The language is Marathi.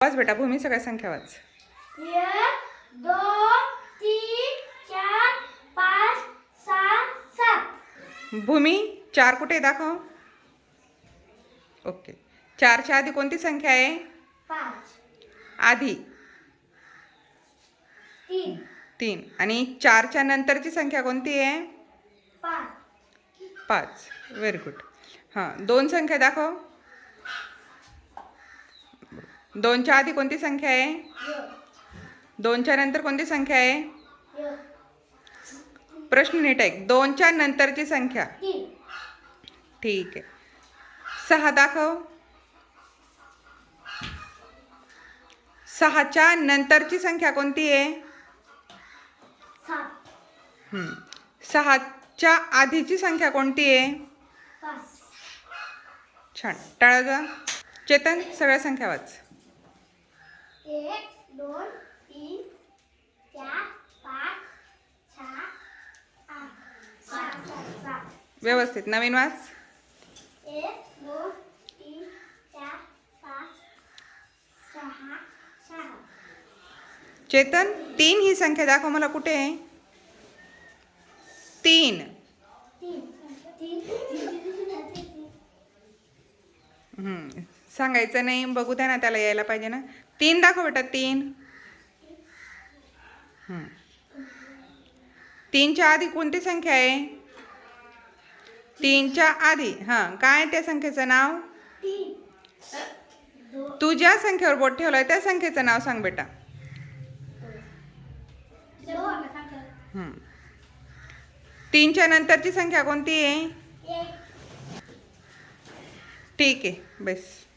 वाच बेटा भूमी सगळ्या संख्या वाच. एक दोन तीन चार पाच सहा सात. भूमी चार कुठे? दाखव. ओके. चारच्या आधी कोणती संख्या आहे? पाच. आधी. तीन. तीन. आणि चारच्या नंतरची संख्या कोणती आहे? पाच. पाच. व्हेरी गुड हां दोन संख्या दाखव. दोनच्या आधी कोणती संख्या आहे? दोनच्या नंतर कोणती संख्या आहे? प्रश्न नीट आहे दोनच्या नंतरची संख्या. ठीक आहे. सहा दाखव. सहाच्या नंतरची संख्या कोणती आहे? सहाच्या आधीची संख्या कोणती आहे? छान. टाळा जा चेतन सगळ्या संख्या वाच. एक दोन तीन चार पाच सहा आठ सात सात सात. व्यवस्थित. नवीन वाच. एक दोन तीन चार पाच सहा सहा. चेतन तीन ही संख्या दाखव मला कुठे आहे? तीन. तीन. सांगायचं नाही बघू द्या ना त्याला यायला पाहिजे ना. तीन दाखव बेटा तीन. तीनच्या आधी कोणती संख्या आहे? तीनच्या आधी. हां काय त्या संख्येचं नाव? तू ज्या संख्येवर बोट ठेवलंय त्या संख्येचं नाव सांग बेटा. तीनच्या नंतरची संख्या कोणती आहे? ठीक आहे बस